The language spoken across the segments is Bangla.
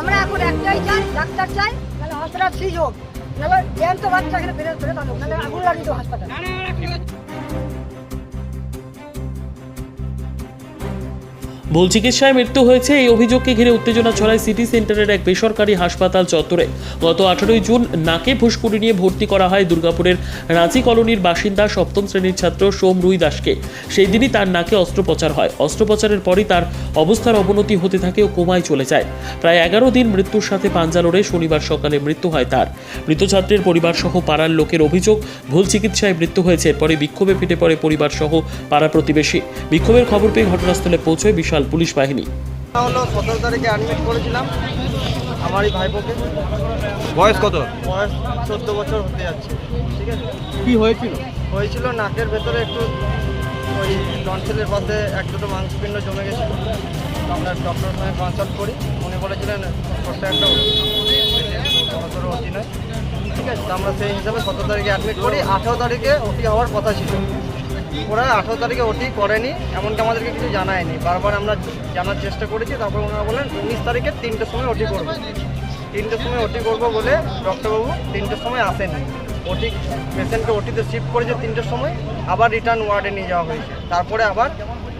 আমরা এখন একটাই চাই, ডাক্তার চাই, তাহলে হসপিটাল সিজ হোক। নাহলে জ্যান্ত বাচ্চা এখানে ফেরত ফেরত আনুক নাহলে আগুন লাগিয়ে দেবো হাসপাতাল। ভুল চিকিৎসায় মৃত্যু হয়েছে এই অভিযোগকে ঘিরে উত্তেজনা ছড়ায় সিটি সেন্টারের এক বেসরকারি হাসপাতাল চত্বরে। গত আঠারোই জুন নাকে ফুসকুড়ি নিয়ে ভর্তি করা হয় দুর্গাপুরের রাঁচি কলোনির বাসিন্দা সপ্তম শ্রেণির ছাত্র সোম রুই দাসকে। সেই দিনই তার নাকে অস্ত্রোপচার হয়। অস্ত্রোপচারের পরই তার অবস্থার অবনতি হতে থাকে ও কোমায় চলে যায়। প্রায় এগারো দিন মৃত্যুর সাথে পাঞ্জা লড়ে শনিবার সকালে মৃত্যু হয় তার। মৃত ছাত্রের পরিবার সহ পাড়ার লোকের অভিযোগ, ভুল চিকিৎসায় মৃত্যু হয়েছে। পরে বিক্ষোভে ফেটে পড়ে পরিবার সহ পাড়া প্রতিবেশী। বিক্ষোভের খবর পেয়ে ঘটনাস্থলে পৌঁছয় বিশাল পুলিশ বাহিনী। হলো সতেরো তারিখে অ্যাডমিট করেছিলাম আমারই ভাইপোকে। বয়স কত? বয়স চোদ্দ বছর হতে যাচ্ছে। ঠিক আছে? কি হয়েছিল? হয়েছিল নাকের ভেতরে একটু ওই টনসিলের পাশে এক দুটো মাংসপিণ্ড জমে গেছিল। আমরা ডক্টরের সঙ্গে কনসাল্ট করি। উনি বলেছিলেন একটা বছর ওটি নয়। ঠিক আছে? আমরা সেই হিসাবে সতেরো তারিখে অ্যাডমিট করি। আঠেরো তারিখে ওটি হওয়ার কথা ছিল। ওরা আঠেরো তারিখে ওটি করেনি, এমনকি আমাদেরকে কিছু জানায়নি। বারবার আমরা জানার চেষ্টা করেছি, তারপর ওনারা বলেন উনিশ তারিখে তিনটের সময় ওটি করব। তিনটের সময় ওটি করব বলে ডক্টরবাবু তিনটের সময় আসেনি ওটি পেশেন্টকে ওটিতে শিফট করেছে তিনটের সময়, আবার রিটার্ন ওয়ার্ডে নিয়ে যাওয়া হয়েছে। তারপরে আবার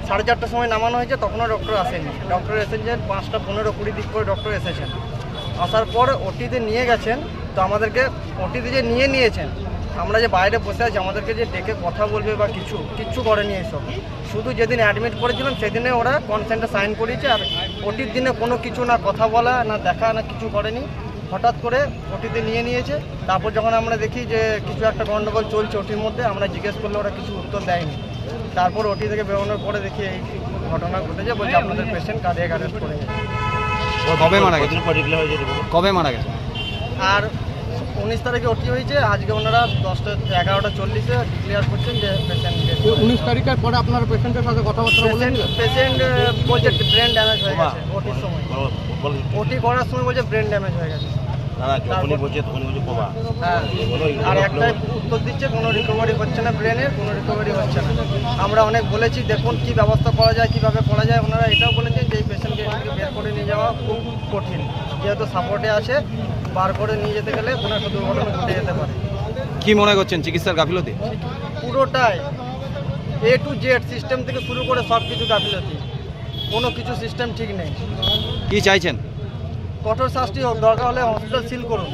সাড়ে চারটার সময় নামানো হয়েছে, তখনও ডক্টর আসেনি ডক্টর এসেছেন পাঁচটা পনেরো কুড়ি দিক করে ডক্টর এসেছেন। আসার পর ওটিতে নিয়ে গেছেন, তো আমাদেরকে ওটিতে যে নিয়ে নিয়েছেন আমরা যে বাইরে বসে আছি আমাদেরকে যে ডেকে কথা বলবে বা কিছু কিচ্ছু করেনি এসব। শুধু যেদিন অ্যাডমিট করেছিলাম সেদিনে ওরা কনসেন্টে সাইন করিয়েছে আর ওটির দিনে কোনো কিছু না কথা বলা না দেখা না কিছু করেনি। হঠাৎ করে ওটিতে নিয়ে নিয়েছে। তারপর যখন আমরা দেখি যে কিছু একটা গণ্ডগোল চলছে ওটির মধ্যে আমরা জিজ্ঞেস করলে ওরা কিছু উত্তর দেয়নি। তারপর ওটি থেকে বেরোনোর পরে দেখি এই ঘটনা ঘটেছে বলছে আপনাদের পেশেন্ট কার্ডিয়াক অ্যারেস্ট করে কবে মারা গেছে? কবে মারা গেছে? আর উনিশ তারিখে ওটি হয়েছে। আজকে ওনারা দশটা এগারোটা চল্লিশে ডিক্লেয়ার করছেন যে পেশেন্ট উনিশ তারিখের পরে আপনার পেশেন্টের সাথে কথাবার্তা পেশেন্ট পেশেন্ট বলছে ব্রেন ড্যামেজ হয়ে গেছে ওটির সময়। ওটি করার সময় বলছে ব্রেন ড্যামেজ হয়ে গেছে। হ্যাঁ। আর একটাই উত্তর দিচ্ছে কোনো রিকভারি হচ্ছে না ব্রেনের কোনো রিকভারি হচ্ছে না। আমরা অনেক বলেছি দেখুন কি ব্যবস্থা করা যায় কীভাবে করা যায়। ওনারা এটাও বলেছেন যে এই পেশেন্টকে বের করে নিয়ে যাওয়া খুব কঠিন। যেহেতু সাপোর্টে আছে বার করে নিয়ে যেতে গেলে ওনার দুর্ঘটনা ঘটে যেতে পারে। কি মনে করছেন চিকিৎসার গাফিলতি? পুরোটাই এ টু জেড সিস্টেম থেকে শুরু করে সব কিছু গাফিলতি। কোনো কিছু সিস্টেম ঠিক নেই। কি চাইছেন? কঠোর শাস্তি হোক দরকার হলে হসপিটাল সিল করুন।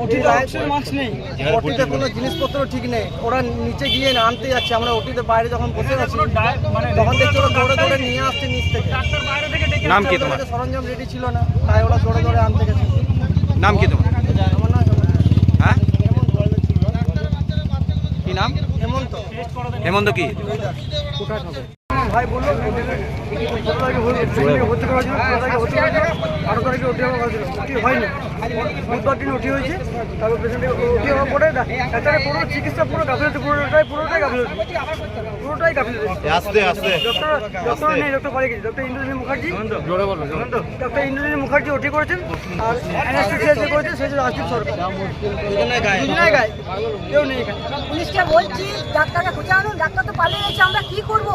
ওটিতে নেই ওটিতে কোনো জিনিসপত্র ঠিক নেই ওরা নিচে গিয়ে আনতে যাচ্ছে আমরা ওটিতে বাইরে যখন বসে আছি তখন দেখছি ওরা দৌড়ে দৌড়ে নিয়ে আসছে নিচ থেকে। নাম কি তোমার? সরঞ্জাম রেডি ছিল না তাই ওরা দৌড়ে দৌড়ে আনতে গেছে। নাম কি তোমার? হ্যাঁ? কি নাম? হেমন্ত। হেমন্ত কি? ভাই বলল ভাই বলল ছোটো আঠারো তারিখে ওটি হওয়া ছিল ওটি হয়নি। বুধবার দিন ওটি হয়েছে। তারপর পেশেন্টের ওটি হওয়ার পরে ডাক্তারের পুরো চিকিৎসা পুরো গাফিলতি পুরোটাই পুরোটাই গাফিলতি। পুরোটাই গাফিলতি। আস্তে আস্তে। ডক্টর ডক্টর নেই ডক্টর পালিয়ে গেছে। ডক্টর ইন্দ্রজিৎ মুখার্জি। জোরে বলো ডক্টর ইন্দ্রজিৎ মুখার্জি ওটি করেছেন। আর অ্যানাস্টেসিয়া যে করেছেন সে হচ্ছে রাজদীপ সরকার। দুজনে গায়ে। কেউ নেই এখানে। পুলিশকে বলছি ডাক্তারকে খুঁজে আনুন। ডাক্তার তো পালিয়ে গেছে। আমরা কি করব?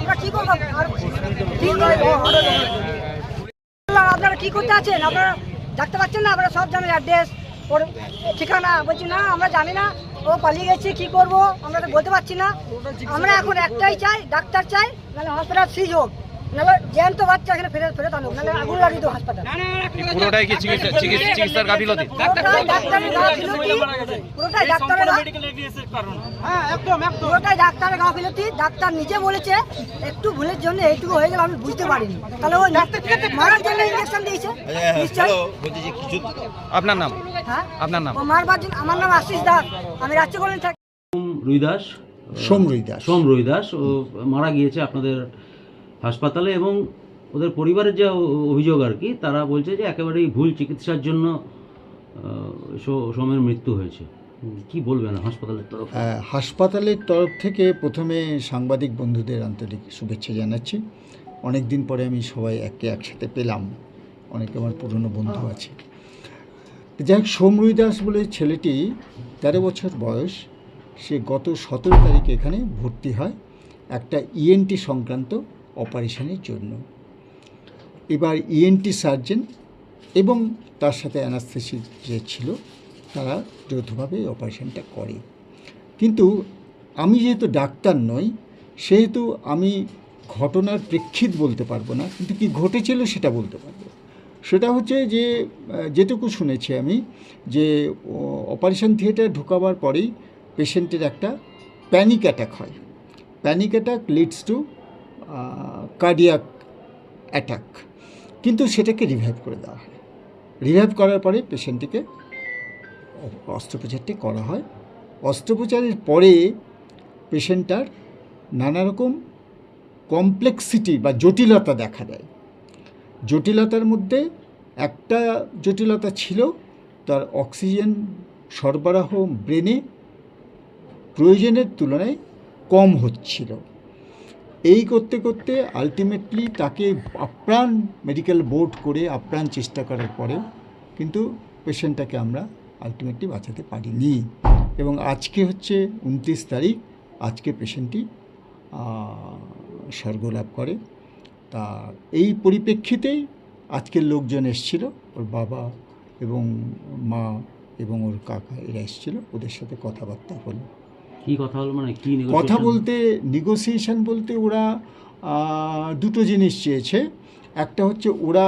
আমরা কি করব? আর তিন নয়, ও, আরও বললাম, আপনারা কি করতে আছেন? আপনারা ডাক্তার পাচ্ছেন না? আপনারা সব জানেন অ্যাড্রেস, ওর ঠিকানা। বলছি, না, আমরা জানি না। ও পালিয়ে গেছে, কি করব? আমরা তো বলতে পারছি না। আমরা এখন একটাই চাই, ডাক্তার চাই নাহলে হসপিটাল সিজ হোক। নাহলে জ্যান্ত বাচ্চা এখানে ফেরত ফেরত আনুক নাহলে আগুন লাগিয়ে দেবো হাসপাতাল। পুরোটাই কি চিকিৎসা চিকিৎসা চিকিৎসার গাফিলতি? পুরোটাই ডাক্তারের পুরোটাই গাফিলতি। ডাক্তার নিজে বলেছে একটু ভুলের জন্য এইটুকু হয়ে গেল আমি বুঝতে পারিনি। তাহলে ওই মারার জন্য ইঞ্জেকশন দিয়েছে? নিশ্চয়? আপনার নাম? হ্যাঁ? আপনার নাম? মারবার জন্য আমার নাম আশিস দাস। আমি রাজ্য থাকি রুইদাস সোম রুইদাস সোম রুইদাস ও মারা গিয়েছে আপনাদের হাসপাতালে এবং ওদের পরিবারের যে অভিযোগ আর কি তারা বলছে যে একেবারেই ভুল চিকিৎসার জন্য সোমের মৃত্যু হয়েছে। কি বলবেন হাসপাতালের তরফ? হাসপাতালের তরফ থেকে প্রথমে সাংবাদিক বন্ধুদের আন্তরিক শুভেচ্ছা জানাচ্ছি। অনেক দিন পরে আমি সবাই একে একসাথে পেলাম। অনেকে আমার পুরনো বন্ধু আছে। যাই হোক সোমরুই দাস বলে ছেলেটি তেরো বছর বয়স। সে গত সতেরো তারিখে এখানে ভর্তি হয়। একটা ইএনটি সংক্রান্ত অপারেশনের জন্য। এবার ইএনটি সার্জন এবং তার সাথে অ্যানাস্থেসি যে ছিল, তারা যৌথভাবে এই অপারেশনটা করে। কিন্তু আমি যেহেতু ডাক্তার নই, সেহেতু আমি ঘটনার প্রেক্ষিত বলতে পারব না, কিন্তু কি ঘটেছিল সেটা বলতে পারব। সেটা হচ্ছে যে, যেটুকু শুনেছি আমি, যে অপারেশন থিয়েটারে ঢোকাবার পরেই পেশেন্টের একটা প্যানিক অ্যাটাক হয়। Panic attack leads to cardiac attack কিন্তু সেটাকে রিভাইভ করে দেওয়া হয়। রিভাইভ করার পরে পেশেন্টটিকে অস্ত্রোপচারটি করা হয়। অস্ত্রোপচারের পরে পেশেন্টটার নানা রকম কমপ্লেক্সিটি বা জটিলতা দেখা দেয়। জটিলতার মধ্যে একটা জটিলতা ছিল, তার অক্সিজেন সরবরাহ ব্রেনে প্রয়োজনের তুলনায় কম হচ্ছিল। এই করতে করতে আলটিমেটলি তাকে আপ্রাণ মেডিকেল বোর্ড করে আপ্রাণ চেষ্টা করার পরেও কিন্তু পেশেন্টটাকে আমরা আলটিমেটলি বাঁচাতে পারিনি। এবং আজকে হচ্ছে উনত্রিশ তারিখ, আজকে পেশেন্টটি স্বর্গলাভ করে। তা এই পরিপ্রেক্ষিতেই আজকের লোকজন এসছিল, ওর বাবা এবং মা এবং ওর কাকা এরা এসছিল, ওদের সাথে কথাবার্তা হলো। কি কথা হলো? মানে কি কথা বলতে নেগোসিয়েশন বলতে ওরা দুটো জিনিস চেয়েছে। একটা হচ্ছে ওরা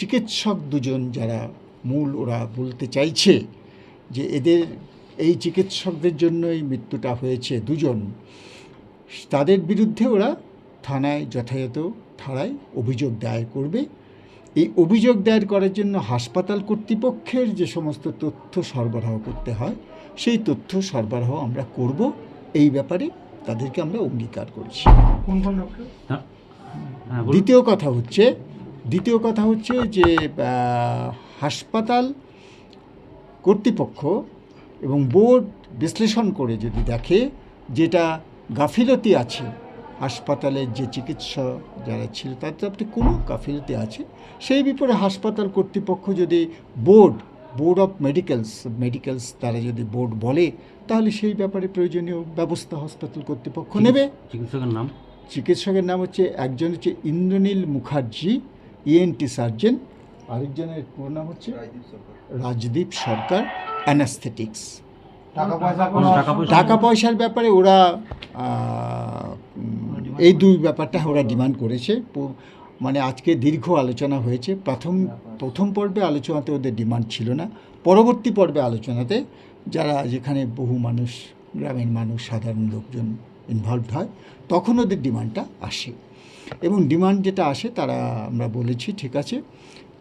চিকিৎসক দুজন যারা মূল ওরা বলতে চাইছে যে এদের, এই চিকিৎসকদের জন্যই মৃত্যুটা হয়েছে দুজন। তাদের বিরুদ্ধে ওরা থানায় যথাযথ ধারায় অভিযোগ দায়ের করবে। এই অভিযোগ দায়ের করার জন্য হাসপাতাল কর্তৃপক্ষের যে সমস্ত তথ্য সরবরাহ করতে হয় সেই তথ্য সরবরাহ আমরা করব। এই ব্যাপারে তাদেরকে আমরা অঙ্গীকার করছি। হ্যাঁ। হ্যাঁ, দ্বিতীয় কথা হচ্ছে দ্বিতীয় কথা হচ্ছে যে হাসপাতাল কর্তৃপক্ষ এবং বোর্ড বিশ্লেষণ করে যদি দেখে যেটা গাফিলতি আছে হাসপাতালের যে চিকিৎসা যারা ছিল তার তরফে কোনো গাফিলতি আছে। সেই বিপরে হাসপাতাল কর্তৃপক্ষ যদি board board of medicals medicals তারা যদি বোর্ড বলে তাহলে সেই ব্যাপারে প্রয়োজনীয় ব্যবস্থা হাসপাতাল কর্তৃপক্ষ নেবে। চিকিৎসকের নাম? চিকিৎসকের নাম হচ্ছে একজন হচ্ছে ইন্দ্রনীল মুখার্জি ইএনটি সার্জন আরেকজনের পুরো নাম হচ্ছে রাজদীপ সরকার। অ্যানাস্থেটিক্স টাকা পয়সার ব্যাপারে ওরা এই দুই ব্যাপারটা ওরা ডিমান্ড করেছে। মানে আজকে দীর্ঘ আলোচনা হয়েছে। প্রথম প্রথম পর্বে আলোচনাতে ওদের ডিমান্ড ছিল না। পরবর্তী পর্বে আলোচনাতে যারা যেখানে বহু মানুষ, গ্রামের মানুষ, সাধারণ লোকজন ইনভলভড হয়, তখন ওদের ডিমান্ডটা আসে। এবং ডিমান্ড যেটা আসে, তারা আমরা বলেছি, ঠিক আছে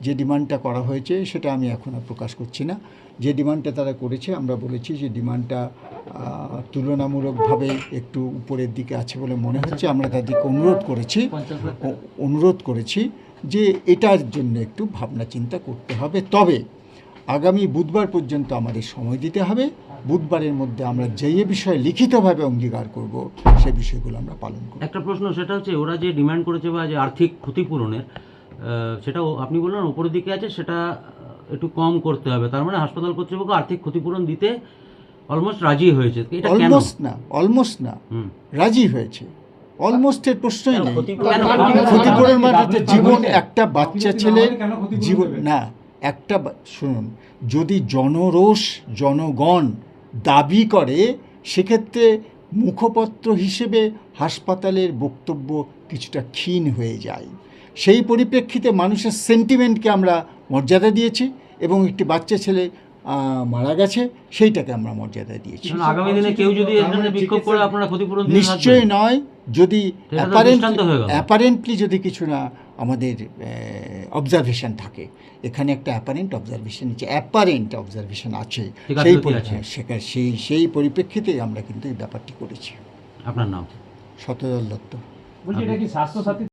যে ডিমান্ডটা করা হয়েছে সেটা আমি এখন আর প্রকাশ করছি না। যে ডিমান্ডটা তারা করেছে আমরা বলেছি যে ডিমান্ডটা তুলনামূলকভাবে একটু উপরের দিকে আছে বলে মনে হচ্ছে। আমরা তাদেরকে অনুরোধ করেছি অনুরোধ করেছি যে এটার জন্য একটু ভাবনা চিন্তা করতে হবে। তবে আগামী বুধবার পর্যন্ত আমাদের সময় দিতে হবে। বুধবারের মধ্যে আমরা যেই বিষয়ে লিখিতভাবে অঙ্গীকার করব সে বিষয়গুলো আমরা পালন করব। একটা প্রশ্ন সেটা হচ্ছে ওরা যে ডিমান্ড করেছে বা যে আর্থিক ক্ষতিপূরণের সেটা আপনি বললেন উপরের দিকে আছে সেটা একটু কম করতে হবে। তার মানে হাসপাতাল কর্তৃপক্ষ আর্থিক ক্ষতিপূরণ দিতে অলমোস্ট রাজি হয়েছে। এটা অলমোস্ট না অলমোস্ট না রাজি হয়েছে। অলমোস্টের প্রশ্নই নেই। ক্ষতিপূরণ মানে জীবন একটা বাচ্চা ছেলে জীবন না একটা শুনুন যদি জনরোষ জনগণ দাবি করে সেক্ষেত্রে মুখপত্র হিসেবে হাসপাতালের বক্তব্য কিছুটা ক্ষীণ হয়ে যায়। সেই পরিপ্রেক্ষিতে মানুষের সেন্টিমেন্টকে আমরা মর্যাদা দিয়েছি এবং একটি বাচ্চা ছেলে মারা গেছে সেইটাকে আমরা মর্যাদা দিয়েছি। কারণ আগামী দিনে কেউ যদি এখানে বিক্ষোভ করে আপনারা ক্ষতিপূরণ নিশ্চয়ই নয় যদি হয়ে। অ্যাপারেন্টলি যদি কিছু না আমাদের অবজারভেশন থাকে। এখানে একটা অ্যাপারেন্ট অবজারভেশন আছে অ্যাপারেন্ট অবজারভেশন আছে। সেই। সেখানে সেই সেই পরিপ্রেক্ষিতে আমরা কিন্তু এই ব্যাপারটি করেছি। আপনার নাম? সতদল দত্ত। বলছি এটা কি স্বাস্থ্য সাথী